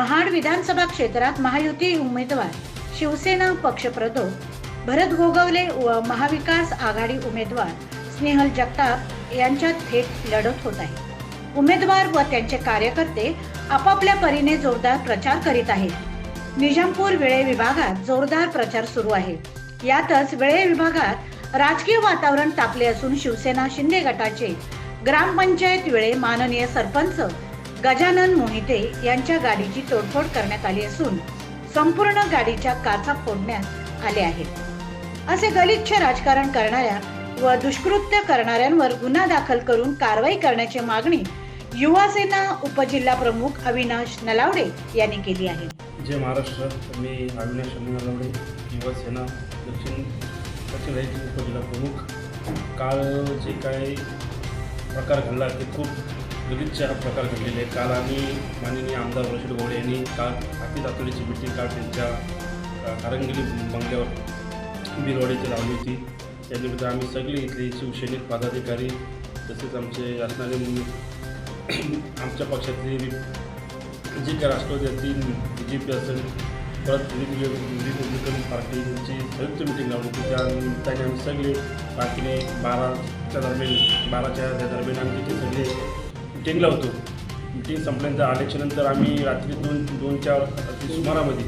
महाड विधानसभा क्षेत्रात महायुती उमेदवार शिवसेना पक्षप्रतोद भरत गोगवले व महाविकास आघाडी उमेदवार स्नेहल जगताप यांच्यात थेट लढत होत आहे. उमेदवार व त्यांचे कार्यकर्ते आपापल्या परीने जोरदार प्रचार करीत आहेत. निजामपूर वेळे विभागात जोरदार प्रचार सुरू आहे. यातच वेळे विभागात राजकीय वातावरण तापले असून शिवसेना शिंदे गटाचे ग्रामपंचायत वेळे माननीय सरपंच गजानन मोहिते यांच्या गाडीची तोडफोड करण्यात आली असून संपूर्ण गाडीच्या काचा फोडण्यात आले आहेत. असे गलिच्छ राजकारण करणाऱ्या व दुष्कृत्य करणाऱ्यांवर गुन्हा दाखल करून कारवाई करण्याची मागणी युवासेना उपजिल्हा प्रमुख अविनाश नलावडे यांनी केली आहे. जय महाराष्ट्र मी अविनाश नलावडे युवासेना दक्षिण दक्षिण उपजिल्हा प्रमुख. काल जे काही प्रकार घडला ते खूप विविध चार प्रकार घडलेले काल आम्ही माननीय आमदार रशीद गोळे यांनी काल हाती तातडीची मिटिंग काल त्यांच्या कारंगिरी बंगल्यावर बिलवाडीची लावली होती. त्यानिमित्त आम्ही सगळे इथले शिवसैनिक पदाधिकारी तसेच आमचे असणारे आमच्या पक्षातले जे काही राष्ट्रवादी बी जे पी असेल परत रिपब्लिकन पार्टीची संयुक्त मिटिंग लावली होती. त्या निमित्ताने आम्ही सगळे पार्टीने बाराच्या दरम्यान बाराच्या दरम्यान आम्ही तिथे सगळे मिटिंगला होतो. मिटिंग संपल्यानंतर आल्याच्यानंतर आम्ही रात्री दोन दोनच्या चार सुमारामध्ये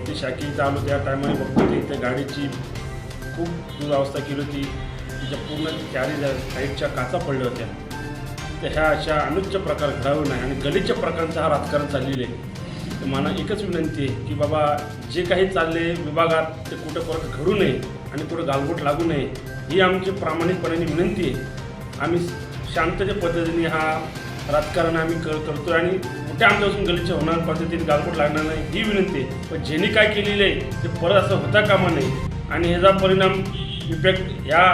इथे शाखेत आलो. त्या टायमाने बघतो की इथे गाडीची खूप दुरावस्था केली होती. तिच्या पूर्ण चारी साईडच्या काचा पडल्या होत्या. तर ह्या अशा अनुच्च प्रकार घडावे नाही आणि गलिच्छ प्रकारचं हा राजकारण चाललेलं आहे. तर मला एकच विनंती आहे की बाबा जे काही चालले विभागात ते कुठं परत घडू नये आणि कुठं गालबोट लागू नये ही आमची प्रामाणिकपणाने विनंती आहे. आम्ही शांततेच्या पद्धतीने हा राजकारण आम्ही कर करतो आणि कुठे आमच्यापासून गलिच्छ होणार पद्धतीने गालबोट लागणार नाही ही विनंती आहे. पण ज्यांनी काय केलेलं आहे ते परत असं होता कामा नये. आणि ह्याचा परिणाम इफेक्ट या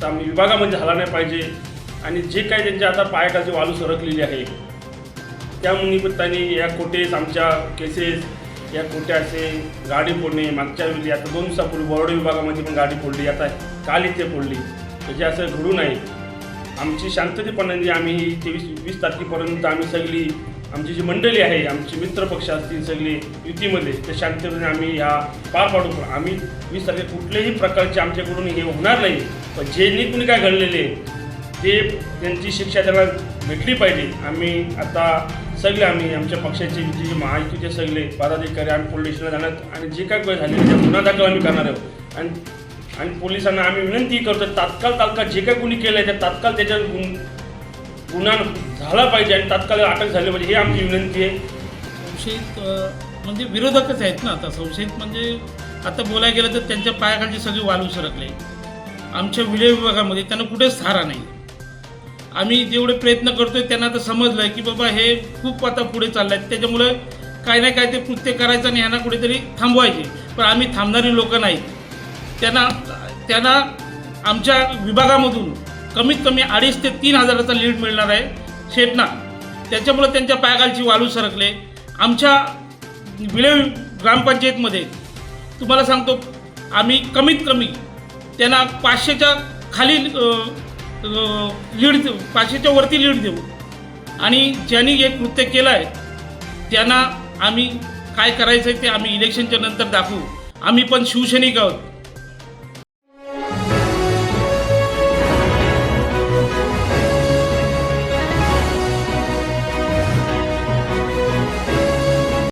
साम विभागामध्ये झाला नाही पाहिजे. आणि जे काही त्यांच्या आता पायाखालची वालू सरकलेली आहे त्या निमित्ताने या कोटेस आमच्या केसेस या कोट्या असे गाडी फोडणे मागच्या वेळी आता दोन दिवसापूर्वी बरोडे विभागामध्ये पण गाडी फोडली आता काल इथे फोडली. त्याचे असं घडू नये आमची शांततेपणाने आम्ही तेवीस वीस तारखेपर्यंत आम्ही सगळी आमची जी मंडळी आहे आमचे मित्रपक्ष असतील सगळे युतीमध्ये ते शांततेने आम्ही ह्या पार पाडू. आम्ही वीस तारखे कुठल्याही प्रकारचे आमच्याकडून हे होणार नाही. पण जे कुणी काय घडलेले आहे ते त्यांची शिक्षा त्यांना भेटली पाहिजे. आम्ही आता सगळे आम्ही आमच्या पक्षाचे जे महायुतीचे सगळे पदाधिकारी आम्ही पोलीस स्टेशनला जाणार आणि जे काय काय झाले त्या गुन्हा दाखल आम्ही करणार आहोत. आणि आणि पोलिसांना आम्ही विनंती करतो तात्काळ तात्काळ जे काही कुणी केलं आहे त्या तात्काळ त्याच्यावर गुन गुन्हा झाला पाहिजे आणि तात्काळ अटक झाली पाहिजे ही आमची विनंती आहे. संशयित म्हणजे विरोधकच आहेत ना आता. संशयित म्हणजे आता बोलायला गेलं तर त्यांच्या पायाखालची सगळी वालू सरकले आमच्या विलय विभागामध्ये त्यांना कुठेच थारा नाही. आम्ही जेवढे प्रयत्न करतोय त्यांना आता समजलं आहे की बाबा हे खूप आता पुढे चाललं आहे त्याच्यामुळे काय ना काय ते कृत्य करायचं आणि ह्यांना कुठेतरी थांबवायचे. पण आम्ही थांबणारी लोकं नाहीत. त्यांना त्यांना आमच्या विभागामधून कमीत कमी अडीच ते तीन हजाराचा लीड मिळणार आहे शेटना त्याच्यामुळं त्यांच्या पायाखालची वालू सरकले. आमच्या विले ग्रामपंचायतमध्ये तुम्हाला सांगतो आम्ही कमीत कमी त्यांना पाचशेच्या खाली लीड देऊ पाचशेच्या वरती लीड देऊ. आणि ज्यांनी हे कृत्य केलं आहे त्यांना आम्ही काय करायचं आहे ते आम्ही इलेक्शनच्या नंतर दाखवू. आम्ही पण शिवसैनिक आहोत.